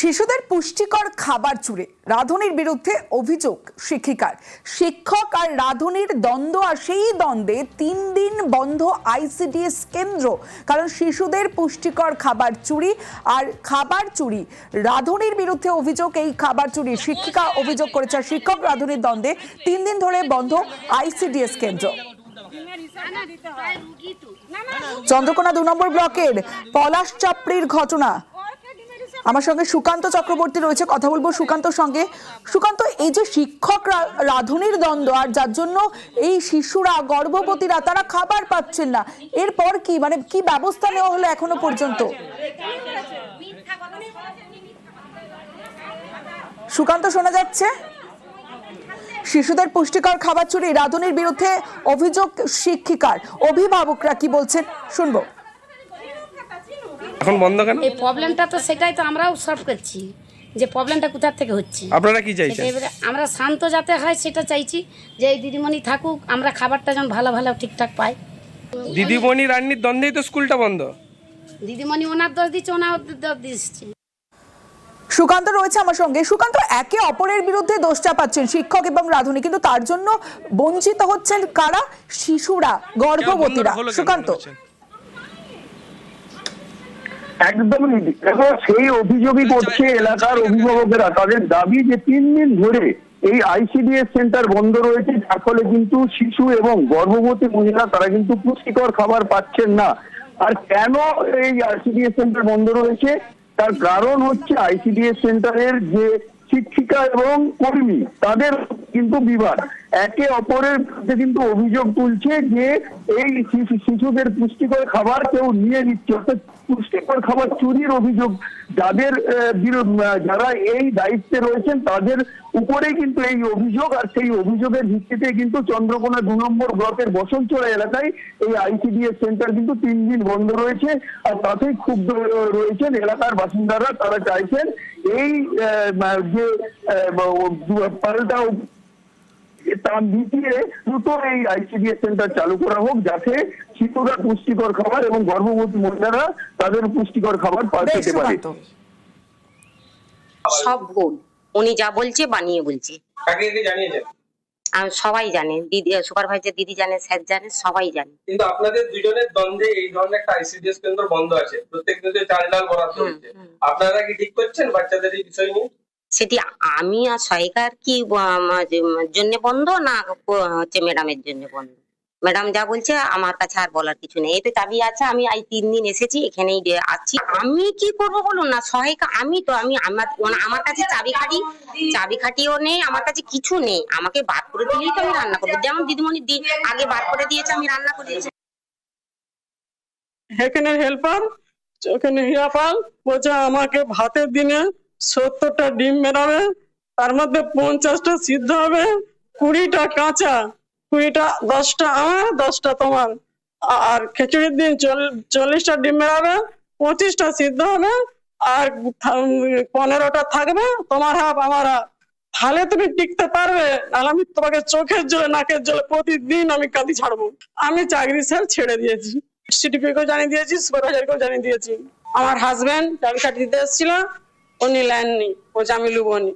শিশুদের পুষ্টিকর খাবার চুরে, রাধুনির বিরুদ্ধে অভিযোগ শিক্ষিকার। শিক্ষক আর রাধুনির দ্বন্দ্ব আর সেই দ্বন্দ্বে তিন দিন বন্ধ আইসিডিএস কেন্দ্র, কারণ শিশুদের পুষ্টিকর খাবার চুরি আর খাবার চুরি। রাধুনির বিরুদ্ধে অভিযোগ, এই খাবার চুরি। শিক্ষিকা অভিযোগ করেছে, শিক্ষক রাধুনির দ্বন্দ্বে তিন দিন ধরে বন্ধ আইসিডিএস কেন্দ্র। চন্দ্রকোনা দু নম্বর ব্লকের পলাশ চাপড়ির ঘটনা। আমার সঙ্গে সুকান্ত চক্রবর্তী রয়েছে, কথা বলব সুকান্তর সঙ্গে। সুকান্ত, এই যে শিক্ষক রাধুনির দ্বন্দ্ব, আর যার জন্য এই শিশুরা, গর্ভবতীরা, তারা খাবার পাচ্ছেন না, এরপর কি? মানে কি ব্যবস্থা নেওয়া হলো এখনও পর্যন্ত? সুকান্ত, শোনা যাচ্ছে? শিশুদের পুষ্টিকর খাবার চুরি, রাধুনির বিরুদ্ধে অভিযোগ শিক্ষিকার, অভিভাবকরা কি বলছেন? শুনব। এখন বন্ধ কেন? এই প্রবলেমটা তো সেটাই তো আমরাও সলভ করছি যে প্রবলেমটা কোথা থেকে হচ্ছে। আপনারা কি চাইছেন? এবারে আমরা শান্ত যাতে হয় সেটা চাইছি যে এই দিদিমণি থাকুক আমরা খাবারটা যেন ভালো ভালো ঠিকঠাক পাই। দিদিমণি রান্নির দ্বন্দ্বেই তো স্কুলটা বন্ধ। দিদিমণি ওনার দোষ দিচ্ছে ওনার দোষ দিচ্ছে। সুকান্ত রয়েছে আমার সঙ্গে। সুকান্ত একে অপরের বিরুদ্ধে দোষ চাপাচ্ছেন শিক্ষক এবং রাধুনী কিন্তু তার জন্য বঞ্চিত হচ্ছেন কারা? শিশুরা গর্ভবতীরা। সুকান্ত? একদমই দেখো সেই অভিযোগই করছে এলাকার অভিভাবকেরা। তাদের দাবি যে তিন দিন ধরে এই আইসিডিএস সেন্টার বন্ধ রয়েছে যার ফলে কিন্তু শিশু এবং গর্ভবতী মহিলা তারা কিন্তু পুষ্টিকর খাবার পাচ্ছেন না। আর কেন এই আইসিডিএস সেন্টার বন্ধ রয়েছে? তার কারণ হচ্ছে আইসিডিএস সেন্টারের যে শিক্ষিকা এবং কর্মী তাদের কিন্তু বিবাদ। একে অপরের কিন্তু অভিযোগ তুলছে যে এই শিশু- শিশুদের পুষ্টিকর খাবার কেউ নিয়ে নিচ্ছে, অর্থাৎ পুষ্টিকর খাবার চুরির অভিযোগ। যাদের যারা এই দায়িত্বে রয়েছেন, তাদের উপরেই কিন্তু এই অভিযোগ, আর সেই অভিযোগের ভিত্তিতে কিন্তু চন্দ্রকোনা দু নম্বর ব্লকের বসন্তচড়া এলাকায় এই আইসিডিএস সেন্টার কিন্তু তিন দিন বন্ধ রয়েছে, আর তাতেই ক্ষুব্ধ রয়েছেন এলাকার বাসিন্দারা। তারা চাইছেন এই যে পাল্টা তা মিটিয়ে দ্রুত এই আইসিডিএস সেন্টার চালু করা হোক যাতে শিশুরা পুষ্টিকর খাবার এবং গর্ভবতী মহিলারা তাদের পুষ্টিকর খাবার পা- বেশ পেতে পারে। সব ভুল উনি যা বলছে বানিয়ে বলছে। সবাই জানে। দিদি সুপারভাইজার দিদি জানে স্যার জানে সবাই জানে। কিন্তু আপনাদের দুজনের দ্বন্দ্বে এই ধরনের একটা আইসিডিএস কেন্দ্র বন্ধ আছে। প্রত্যেক দিনে চাল ডাল বরাদ্দ হচ্ছে। আপনারা কি ঠিক করছেন? বাচ্চাদের এই বিষয় নিয়ে? সেটি আমি আর সহায়িকার কি জন্য বন্ধ না হচ্ছে ম্যাডামের জন্য বন্ধ? ম্যাডাম যা বলছে আমার কাছে আর বলার কিছু নেই। এই তো চাবি আছে, আমি আজ তিন দিন এসেছি, এখানেই আছি। আমি কি করব বলুন না সহায়িকা আমি তো, আমি আমার আমার কাছে চাবি খাটি, চাবি খাটিও নেই, আমার কাছে কিছু নেই। আমাকে বার করে দিলেই তো আমি রান্না করব। যেমন দিদিমণি দি- আগে বার করে দিয়েছে, আমি রান্না করে দিয়েছি। এখানে হেল্পার ওখানে হিরাপাল বলছে আমাকে ভাতের দিনে সত্তরটা ডিম বেরাবে, তার মধ্যে পঞ্চাশটা সিদ্ধ হবে, কুড়িটা কাঁচা, কুড়িটা, দশটা আমার, দশটা তোমার। আর খিচুড়ির দিন চল- চল্লিশটা ডিম বেরাবে, পঁচিশটা সিদ্ধ হবে, আর পনেরোটা থাকবে, তোমার হাফ আমার হাফ। তাহলে তুমি টিকতে পারবে আর আমি তোমাকে চোখের জলে, নাকের জলে প্রতিদিন আমি কাঁদি ছাড়বো। আমি চাকরি স্যার ছেড়ে দিয়েছি। সিটিপিকেও জানিয়ে দিয়েছি সুপারভাইজারকেও জানিয়ে দিয়েছি। আমার চাকরি কাটি দিতে এসেছিল। ও লুবনি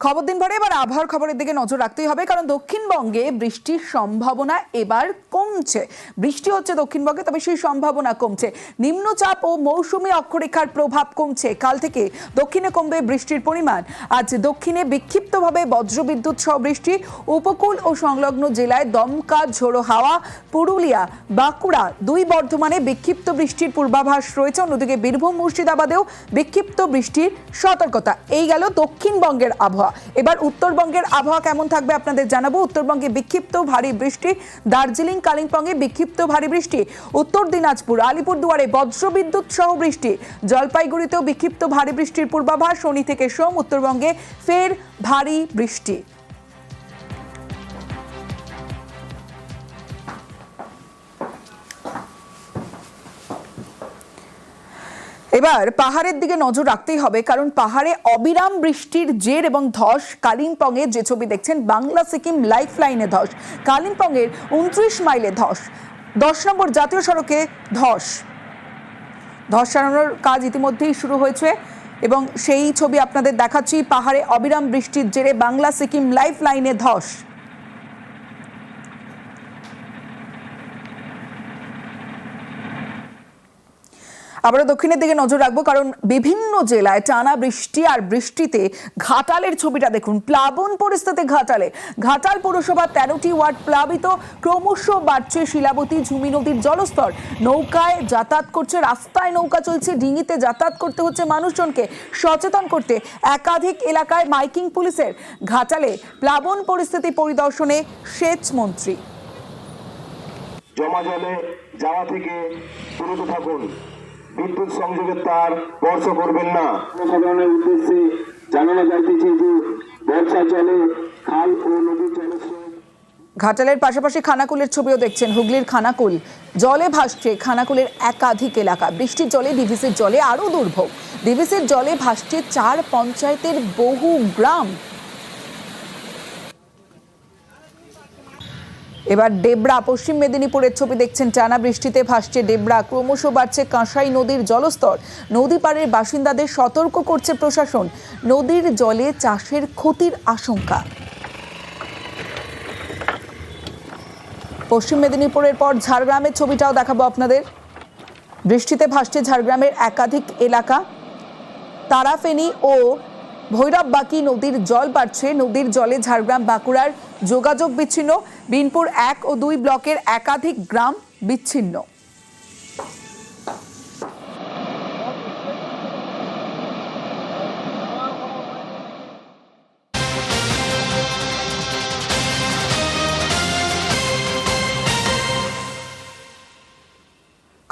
খবর দিন পরে এবার আবহাওয়ার খবরের দিকে নজর রাখতেই হবে, কারণ দক্ষিণবঙ্গে বৃষ্টির সম্ভাবনা এবার কমছে। বৃষ্টি হচ্ছে দক্ষিণবঙ্গে তবে সেই সম্ভাবনা কমছে। নিম্নচাপ ও মৌসুমী অক্ষরেখার প্রভাব কমছে। কাল থেকে দক্ষিণে কমবে বৃষ্টির পরিমাণ। আজ দক্ষিণে বিক্ষিপ্তভাবে বজ্রবিদ্যুৎ সহ বৃষ্টি। উপকূল ও সংলগ্ন জেলায় দমকা, ঝোড়ো হাওয়া, পুরুলিয়া, বাঁকুড়া দুই বর্ধমানে বিক্ষিপ্ত বৃষ্টির পূর্বাভাস রয়েছে। অন্যদিকে বীরভূম, মুর্শিদাবাদেও বিক্ষিপ্ত বৃষ্টির সতর্কতা। এই গেল দক্ষিণবঙ্গের আবহাওয়া। এবার উত্তরবঙ্গের আবহাওয়া কেমন থাকবে আপনাদের জানাব। উত্তরবঙ্গে বিক্ষিপ্ত ভারী বৃষ্টি। দার্জিলিং কালিম্পংয়ে বিক্ষিপ্ত ভারী বৃষ্টি। উত্তর দিনাজপুর, আলিপুরদুয়ারে বজ্রবিদ্যুৎ সহ বৃষ্টি। জলপাইগুড়িতেও বিক্ষিপ্ত ভারী বৃষ্টির পূর্বাভাস, শনি থেকে সোম, উত্তরবঙ্গে ফের ভারী বৃষ্টি। এবার পাহাড়ের দিকে নজর রাখতেই হবে, কারণ পাহাড়ে অবিরাম বৃষ্টির জের এবং ধস। কালিম্পংয়ের যে ছবি দেখছেন, বাংলা, সিকিম লাইফ লাইনে ধস। কালিম্পংয়ের উনত্রিশ মাইলে ধস। দশ নম্বর জাতীয় সড়কে ধস। ধস সারানোর কাজ ইতিমধ্যেই শুরু হয়েছে এবং সেই ছবি আপনাদের দেখাচ্ছি। পাহাড়ে অবিরাম বৃষ্টির জেরে বাংলা, সিকিম লাইফ লাইনে ধস। আবারও দক্ষিণের দিকে নজর রাখব, কারণ বিভিন্ন জেলায় টানা বৃষ্টি আর বৃষ্টিতে ঘাটালের ছবিটা দেখুন, প্লাবন পরিস্থিতি ঘাটালে। ঘাটাল পৌরসভার তেরোটি ওয়ার্ড প্লাবিত, ক্রমশ বাড়ছে শিলাবতী, ঝুমি নদীর জলস্তর। নৌকায় যাতায়াত করছে, রাস্তায় নৌকা চলছে, ডিঙিতে যাতায়াত করতে হচ্ছে মানুষজনকে। সচেতন করতে একাধিক এলাকায় মাইকিং পুলিশের। ঘাটালে প্লাবন পরিস্থিতি পরিদর্শনে সেচ মন্ত্রী। জমা জলে যাওয়া থেকে থাকুন। বিদ্যুৎ সংযোগের তার স্পর্শ করবেন না। জনসাধারণের উদ্দেশ্যে জানানো যাইতেছে যে বর্ষা জলে খাল ও নদীর জলস্রোত। ঘাটালের পাশাপাশি খানাকুলের ছবিও দেখছেন হুগলির খানাকুল। জলে ভাসছে খানাকুলের একাধিক এলাকা। বৃষ্টির জলে ডিভিসির জলে আরও দুর্ভোগ। ডিভিসির জলে ভাসছে চার পঞ্চায়েতের বহু গ্রাম। এবার ডেবরা পশ্চিম মেদিনীপুরের ছবি দেখছেন টানা বৃষ্টিতে ভাসছে ডেবরা ক্রমশ বাড়ছে কাঁসাই নদীর জলস্তর। নদী পাড়ের বাসিন্দাদের সতর্ক করছে প্রশাসন। নদীর জলে চাষের ক্ষতির আশঙ্কা। পশ্চিম মেদিনীপুরের পর ঝাড়গ্রামের ছবিটাও দেখাবো আপনাদের। বৃষ্টিতে ভাসছে ঝাড়গ্রামের একাধিক এলাকা। তারাফেনী ও ভৈরব বাকি নদীর জল বাড়ছে। নদীর জলে ঝাড়গ্রাম বাঁকুড়ার যোগাযোগ বিচ্ছিন্ন। বিনপুর এক ও দুই ব্লকের একাধিক গ্রাম বিচ্ছিন্ন।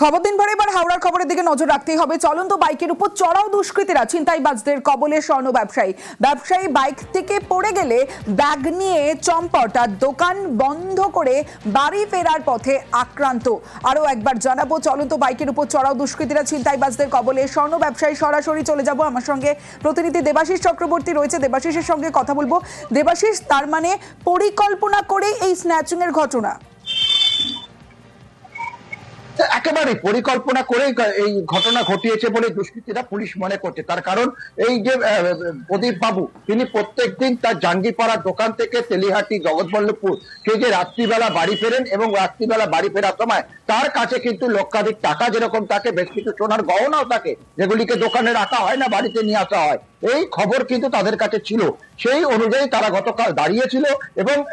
খবর দিন ভরে, এবার হাওড়ার খবরের দিকে নজর রাখতেই হবে। চলন্ত বাইকের উপর চড়াও দুষ্কৃতীরা, ছিনতাইবাজদের কবলে স্বর্ণ ব্যবসায়ী। ব্যবসায়ী বাইক থেকে পড়ে গেলে ব্যাগ নিয়ে চম্পট আর দোকান বন্ধ করে বাড়ি ফেরার পথে আক্রান্ত। আরও একবার জানাব চলন্ত বাইকের উপর চড়াও দুষ্কৃতীরা, ছিনতাইবাজদের কবলে স্বর্ণ ব্যবসায়ী সরাসরি চলে যাব। আমার সঙ্গে প্রতিনিধি দেবাশিস চক্রবর্তী রয়েছে। দেবাশিসের সঙ্গে কথা বলব। দেবাশিস, তার মানে পরিকল্পনা করে এই স্ন্যাচিংয়ের ঘটনা। একেবারে পরিকল্পনা করে এই ঘটনা ঘটিয়েছে বলে দুষ্কৃতীরা পুলিশ মনে করছে। তার কারণ এই যে প্রদীপ বাবু, তিনি প্রত্যেক দিন তার জাঙ্গিপাড়ার দোকান থেকে তেলিহাটি, জগৎবল্লভপুর, সে যে রাত্রিবেলা বাড়ি ফেরেন এবং রাত্রিবেলা বাড়ি ফেরার সময় তার কাছে কিন্তু লক্ষাধিক টাকা যেরকম থাকে, বেশ কিছু সোনার গহনাও থাকে, যেগুলিকে দোকানে রাখা হয় না, বাড়িতে নিয়ে আসা হয়। এই খবর কিন্তু তাদের কাছে ছিল। সেই অনুযায়ী তারা গতকাল দাঁড়িয়েছিল এবং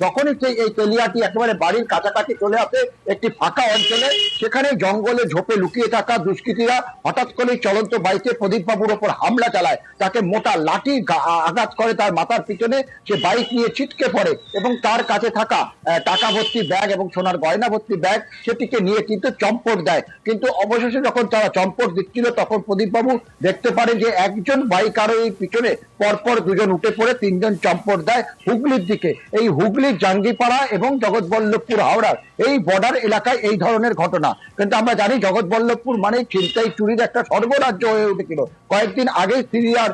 যখনই সেই- এই তেলিয়াটি একেবারে বাড়ির কাছাকাছি চলে আসে একটি ফাঁকা অঞ্চলে, সেখানে জঙ্গলে ঝোপে লুকিয়ে থাকা দুষ্কৃতীরা হঠাৎ করে চলন্ত বাইকে প্রদীপ বাবুর ওপর হামলা চালায়। তাকে মোটা লাঠি আঘাত করে তার মাথার পিছনে। সে বাইক নিয়ে ছিটকে পড়ে এবং তার কাছে থাকা টাকা ভর্তি ব্যাগ এবং সোনার গয়না ভর্তি ব্যাগ সেটিকে নিয়ে কিন্তু চম্পট দেয়। কিন্তু অবশেষে যখন তারা চম্পট দিচ্ছিল তখন প্রদীপ বাবু দেখতে পারে যে একজন বাইক আরোহীর পিছনে পরপর দুজন উঠে পড়ে তিনজন চম্পট দেয় হুগলির দিকে। এই হুগলির জাঙ্গিপাড়া এবং জগৎবল্লভপুর হাওড়ার এই বর্ডার এলাকায় এই ধরনের ঘটনা। কিন্তু আমরা জানি জগৎবল্লভপুর মানে ছিনতাই চুরির একটা সর্বরাজ্য হয়ে উঠেছিল। কয়েকদিন আগে সিরিয়ার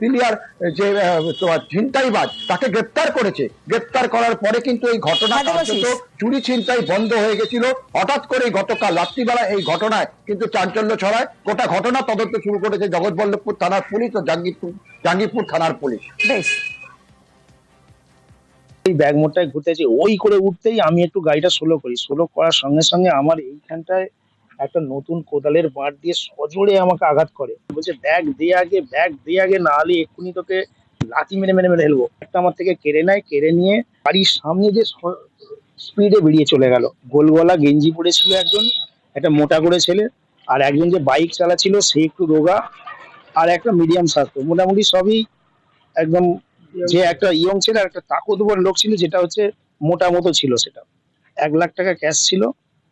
সিরিয়ার যে ছিনতাইবাজ তাকে গ্রেপ্তার করেছে। গ্রেপ্তার করার পরে কিন্তু এই ঘটনা চুরি ছিনতাই বন্ধ হয়ে গেছিল। হঠাৎ করে গতকাল রাত্রিবেলা এই ঘটনায় কিন্তু চাঞ্চল্য ছড়ায়। গোটা ঘটনা তদন্ত শুরু করেছে জগৎবল্লভপুর থানার পুলিশ ও জাঙ্গিপুর জাঙ্গিপুর থানার পুলিশ। বেশ। এই ব্যাগ মোড়টায় ঘুরতেছি। ওই করে উঠতেই আমি একটু গাড়িটা সোলো করি। সোলো করার সঙ্গে সঙ্গে আমার এইখানটায় একটা নতুন কোদালের বাঁট দিয়ে সজোরে আমাকে আঘাত করে। বলছে ব্যাগ দিয়ে আগে ব্যাগ দিয়ে আগে না হলে এক্ষুনি তোকে লাথি মেরে মেরে মেরে ফেলব। একটা আমার থেকে কেড়ে নেয় কেড়ে নিয়ে বাড়ির সামনে যে স্পিডে বেরিয়ে চলে গেল। গোল গলা গেঞ্জি পরেছিল একজন, একটা মোটা করে ছেলে, আর একজন যে বাইক চালাচ্ছিল সে একটু রোগা, আর একটা মিডিয়াম স্বাস্থ্য। মোটামুটি সবই একদম যে একটা ইয়ং ছেলে আর একটা তাকতবর লোক ছিল, যেটা হচ্ছে মোটা মতো ছিল সেটা। এক লাখ টাকা ক্যাশ ছিল,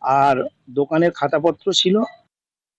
আর দোকানের খাতাপত্র ছিল